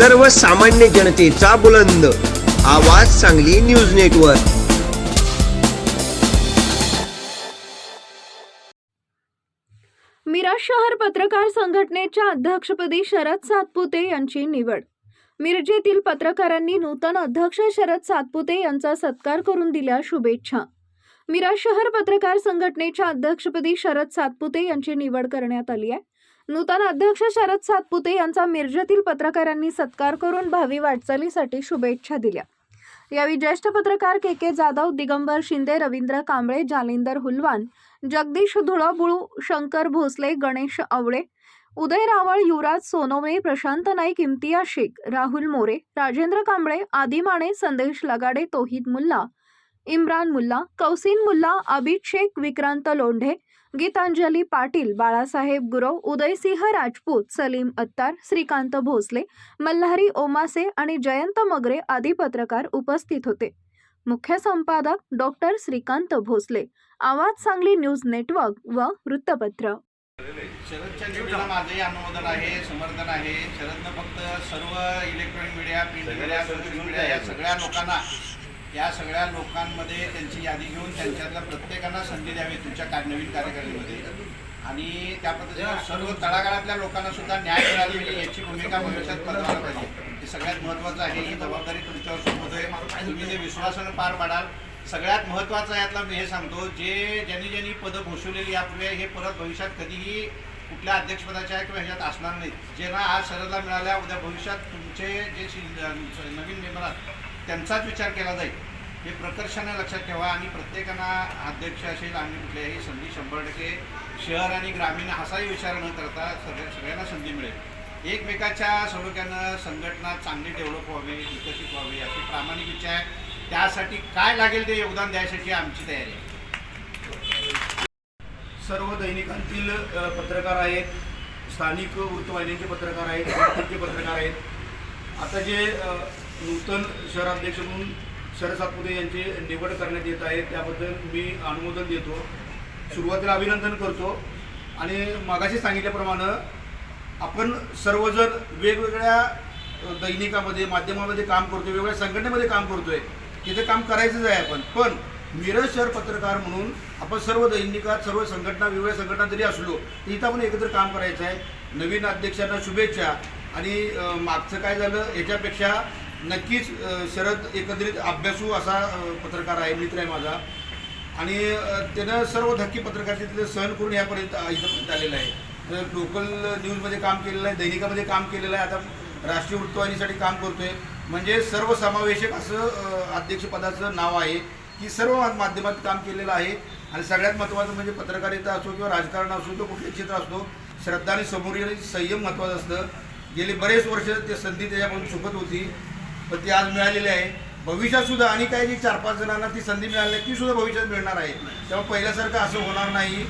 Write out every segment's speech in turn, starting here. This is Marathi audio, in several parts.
सर्वसामान्य जनतेचा बुलंद. आवाज सांगली न्यूज नेटवर्क. मिरज शहर पत्रकार संघटनेच्या अध्यक्षपदी शरद सातपुते यांची निवड. मिरजेतील पत्रकारांनी नूतन अध्यक्ष शरद सातपुते यांचा सत्कार करून दिल्या शुभेच्छा. मिरज शहर पत्रकार संघटनेच्या अध्यक्षपदी शरद सातपुते यांची निवड करण्यात आली आहे. नूतन अध्यक्ष शरद सातपुते यांचा मिरजेतील पत्रकारांनी सत्कार करून भावी वाटचालीसाठी शुभेच्छा दिल्या. यावेळी ज्येष्ठ पत्रकार के के जाधव दिगंबर शिंदे रवींद्र कांबळे जालिंदर हुलवान जगदीश धुळाबुळू शंकर भोसले गणेश आवळे उदय रावळ युवराज सोनोमे प्रशांत नाईक इम्तिया शेख राहुल मोरे राजेंद्र कांबळे आदी माने संदेश लगाडे तोहिद मुल्ला इम्रान मुल्ला कौसिन मुल्ला अबिद शेख विक्रांत लोंढे गीतांजली पाटील बाळासाहेब गुरव उदयसिंह राजपूत सलीम अत्तार श्रीकांत भोसले मल्हारी ओमासे आणि जयंत मगरे आदी पत्रकार उपस्थित होते. मुख्य संपादक डॉक्टर श्रीकांत भोसले. आवाज सांगली न्यूज नेटवर्क व वृत्तपत्र. शरदच्या माझंही अनुमोदन आहे समर्थन आहे. शरदनं फक्त सर्व electronic media print media social media या सगळ्या लोकांना या सगळ्या लोकांमध्ये त्यांची यादी घेऊन त्यांच्यातल्या प्रत्येकांना संधी द्यावी तुमच्या का नवीन कार्यकारिणीमध्ये आणि त्या पद्धतीनं सर्व तळागाळातल्या लोकांना सुद्धा न्याय मिळाला याची भूमिका भविष्यात बदलायला पाहिजे. हे सगळ्यात महत्त्वाचं आहे ही जबाबदारी तुमच्यावर सोपवतोय तुम्ही ते विश्वासानं पार पाडाल सगळ्यात महत्त्वाचं यातला मी हे सांगतो जे ज्यांनी ज्यांनी पदं भूषवलेली यापुढे हे परत भविष्यात कधीही कुठल्या अध्यक्षपदाच्या किंवा ह्याच्यात असणार नाहीत. जे ना आज शरदला मिळाल्या उद्या भविष्यात तुमचे जे नवीन मेंबर त्यांचाच विचार केला जाईल. हे प्रकर्षाने लक्षात ठेवा आणि प्रत्येकानं अध्यक्ष असेल आणि कुठल्याही संधी शंभर टक्के शहर आणि ग्रामीण असाही विचार न करता सगळ्या सगळ्यांना संधी मिळेल. एकमेकाच्या सलोख्यानं संघटना चांगली डेव्हलप व्हावी विकसित व्हावी अशी प्रामाणिक इच्छा आहे. त्यासाठी काय लागेल ते योगदान द्यायसाठी आमची तयारी आहे. सर्व दैनिकांतील पत्रकार आहेत स्थानिक वृत्तवाहिन्यांचे पत्रकार आहेत पत्रकार आहेत. आता जे नूतन शहराध्यक्ष म्हणून शरद सातपुते यांची निवड करण्यात येत आहे. त्याबद्दल मी अनुमोदन देतो. सुरुवातीला अभिनंदन करतो. आणि मागाशी सांगितल्याप्रमाणे आपण सर्वजण वेगवेगळ्या दैनिकामध्ये माध्यमामध्ये काम करतोय वेगवेगळ्या संघटनेमध्ये काम करतोय. तिथे काम करायचंच आहे आपण. पण मिरज शहर पत्रकार म्हणून आपण सर्व दैनिकात सर्व संघटना वेगवेगळ्या संघटना जरी असलो तर इथं आपण एकत्र काम करायचं आहे. नवीन अध्यक्षांना शुभेच्छा. आणि मागचं काय झालं? याच्यापेक्षा नक्कीच शरद एकत्रित अभ्यासू असा पत्रकार आहे मित्र आहे माझा. आणि त्यानं सर्व धक्के पत्रकारिते तिथे सहन करून यापर्यंत इथंपर्यंत आलेलं आहे. लोकल न्यूजमध्ये काम केलेलं आहे दैनिकामध्ये काम केलेलं आहे. आता राष्ट्रीय वृत्तवाहिनीसाठी काम करतोय. म्हणजे सर्वसमावेशक असं अध्यक्षपदाचं नाव आहे की सर्व माध्यमात काम केलेलं आहे. आणि सगळ्यात महत्त्वाचं म्हणजे पत्रकारिता असो किंवा राजकारण असो किंवा कुठले क्षेत्र असतो श्रद्धा आणि समोरील संयम महत्त्वाचं असतं. गेले बरेच वर्ष ते संधी त्याच्यामधून चुकत होती. पण ती आज मिळालेली आहे. भविष्यात सुद्धा आणि काही जी चार पाच जणांना ती संधी मिळाली नाही ती सुद्धा भविष्यात मिळणार आहे. तेव्हा पहिल्यासारखं असं होणार नाही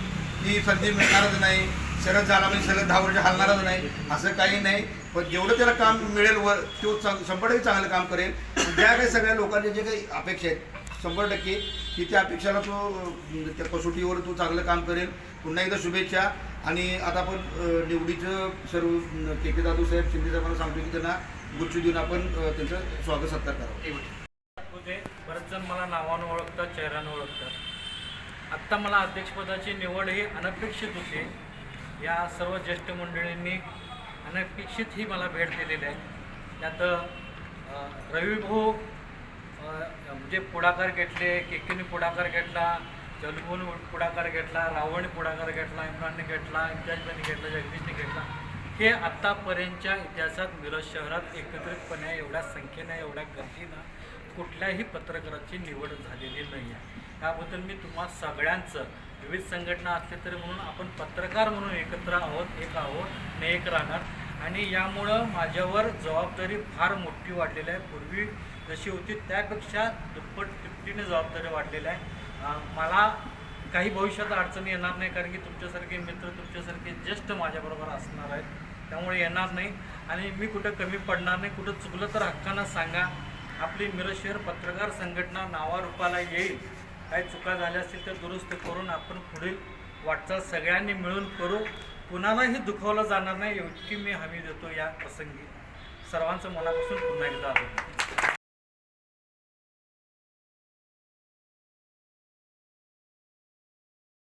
की संधी मिळणारच नाही. शरद झाला म्हणजे शरद दहा वर्ष हलणारच नाही. असं काही नाही. पण जेवढं त्याला काम मिळेल वर तो चांग शंभर टक्के चांगलं काम करेल. ज्या काही सगळ्या लोकांच्या जे काही अपेक्षा आहेत शंभर टक्के की त्या अपेक्षाला तो त्या कसोटीवर तो चांगलं काम करेल. पुन्हा एकदा शुभेच्छा. आणि आता आपण निवडीचं सर्व के के दादू साहेब शिंदे साहेबांना सांगतो की त्यांना गुच्छ देऊन आपण त्यांचं स्वागत सत्कार करावं. होते बरेच जण मला नावानं ओळखतात चेहऱ्यानं ओळखतात. आत्ता मला अध्यक्षपदाची निवड ही अनपेक्षित होती. या सर्व ज्येष्ठ मंडळींनी अनपेक्षित ही मला भेट दिलेली आहे. त्यात रविभाऊ म्हणजे पुढाकार घेतले केकेने पुढाकार घेतला जलमून पुढाकार घेतला रावणने पुढाकार घेतला इम्रानने घेतला इम्तियाजभाईने घेतला जगदीशने घेतला. हे आत्तापर्यंतच्या इतिहासात मिरज शहरात एकत्रितपणे एवढ्या संख्येनं एवढ्या गतीनं कुठल्याही पत्रकाराची निवड झालेली नाही आहे त्याबद्दल मी तुम्हा सगळ्यांचं विविध संघटना असले तरी म्हणून आपण पत्रकार म्हणून एकत्र आहोत एक आहोत आणि एक राहणार. आणि यामुळं माझ्यावर जबाबदारी फार मोठी वाढलेली आहे. पूर्वी जशी होती त्यापेक्षा दुप्पट तिप्पटीने जबाबदारी वाढलेली आहे. मला काही भविष्यात अडचणी येणार नाही कारण की तुमच्यासारखे मित्र तुमच्यासारखे ज्येष्ठ माझ्याबरोबर असणार आहेत. त्यामुळे येणार नाही. आणि मी कुठं कमी पडणार नाही कुठं चुकलं तर हक्कानं सांगा. आपली मिरज शहर पत्रकार संघटना नावारूपाला येईल. काही चुका झाल्या असतील तर दुरुस्त करून आपण पुढील वाटचाल सगळ्यांनी मिळून करू. कुणालाही दुखावलं जाणार नाही इतकी मी हमी देतो या प्रसंगी. सर्वांचं मनापासून पुन्हा एकदा